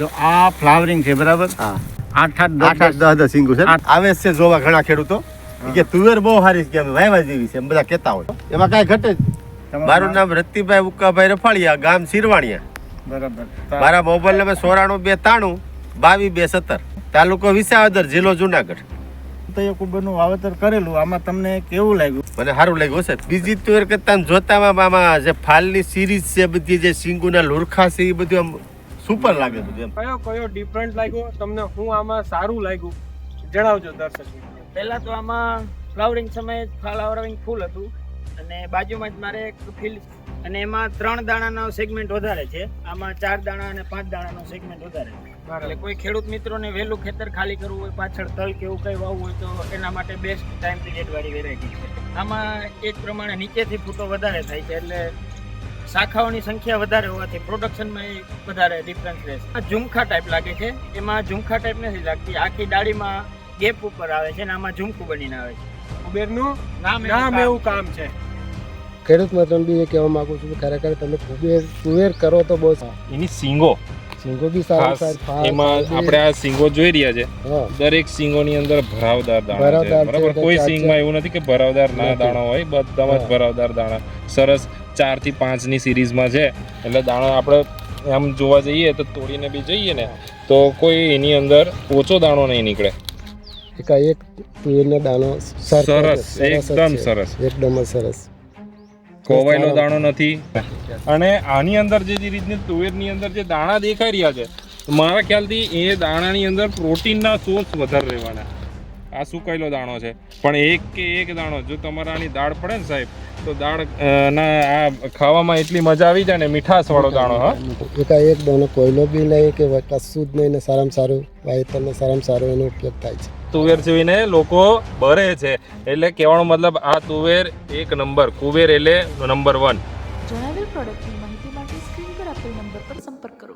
જો આ ફ્લાવરિંગ છે બરાબર? હા. આઠ આઠ આઠ આઠ દસ દસ સિંગુ છે. આવે છે જોવા ઘણા ખેડૂતો. કે તુવેર બહુ સારી છે વાયવા જેવી છે એમ બધા કહેતા હોય. એમાં કાંઈ ઘટે જ મારું નામ રતિભાઈ ઉક્કાભાઈ રફાળિયા ગામ સિરવાણિયા બરાબર. મારા મોબાઈલ નંબર સોરાણું બે તાણું બાવીસ બે સત્તર. તાલુકો વિસાવદર જિલ્લો જુનાગઢ. તો એ કુંભરનું વાવેતર કરેલું આમાં તમને કેવું લાગ્યું? મને સારું લાગ્યું છે બીજી તુવેર કરતા જોતા જોતામાં આમાં જે ફાલની સિરીઝ છે બધી જે સિંગુના લુરખા છે એ બધું આમ સુપર લાગે બધું એમ કયો કયો ડિફરન્ટ લાગ્યો? તમને હું આમાં સારું લાગ્યું? જણાવજો દર્શક મિત્રો. પહેલા તો આમાં ફ્લાવરિંગ સમયે ફ્લાવરિંગ ફૂલ હતું અને બાજુમાં જ મારે એક ફિલ્ડ અને એમાં ત્રણ દાણાનો સેગમેન્ટ વધારે છે. આમાં ચાર દાણા અને પાંચ દાણાનો સેગમેન્ટ વધારે છે. એટલે કોઈ ખેડૂત મિત્રોને વહેલું ખેતર ખાલી કરવું હોય પાછળ તલ કે એવું કંઈ વાવવું હોય તો એના માટે બેસ્ટ ટાઈમ પીરિયડ વાળી વેરાયટી છે. આમાં એક જ પ્રમાણે નીચેથી ફૂટો વધારે થાય છે એટલે શાખાઓની સંખ્યા વધારે હોવાથી પ્રોડક્શનમાં એ વધારે ડિફરન્સ રહેશે. આ ઝુમખા ટાઈપ લાગે છે. એમાં ઝુમખા ટાઈપ નથી લાગતી. આખી ડાળીમાં ગેપ ઉપર આવે છે અને આમાં ઝુમખું બનીને આવે છે. કુબેરનું નામ નામ એવું કામ છે. ખેડૂત મિત્રોને બી એ કહેવા માંગુ છું કે ખરેખર તમે કુબેર કુબેર કરો તો બહુ એની સિંગો. સિંગો બી સારા સારા એમાં આપણે આ સિંગો જોઈ રહ્યા છે. દરેક દરેક સિંગોની અંદર ભરાવદાર દાણા છે. બરાબર? કોઈ સિંગમાં એવું નથી કે ભરાવદાર ના દાણા દાણો હોય બધામાં જ ભરાવદાર દાણા. સરસ ચારથી પાંચની સિરીઝમાં છે. એટલે દાણો આપણે આમ જોવા જઈએ તો તોડીને બી જઈએ ને તો કોઈ એની અંદર ઓછો દાણો નહીં નીકળે. એકાએક તુવેરનો દાણો સરસ એકદમ સરસ. એકદમ સરસ. કોવાયેલો દાણો નથી. અને આની અંદર જે જે રીતની તુવેરની અંદર જે દાણા દેખાઈ રહ્યા છે મારા ખ્યાલથી એ દાણાની અંદર પ્રોટીનના સોર્સ વધારે રહેવાના. આ સુકાયેલો દાણો છે. પણ એક કે એક દાણો જો તમારા આની દાળ પડે ને સાહેબ તો દાળ ના આ ખાવામાં એટલી મજા આવી જાય ને મીઠાશ વાળો દાણો હા? એકાએક દાણો કોયલો બી નહીં કે કશું જ નહીં ને સારામાં સારું વાવેતરને સારામાં સારો એનો ઉપયોગ થાય છે. તુવેર જોઈને લોકો ભરે છે એટલે કહેવાનો મતલબ આ તુવેર એક નંબર કુવેર એટલે નંબર વન. જણાવેલ પ્રોડક્ટની માહિતી માટે સ્ક્રીન પર આપેલ નંબર પર સંપર્ક કરો.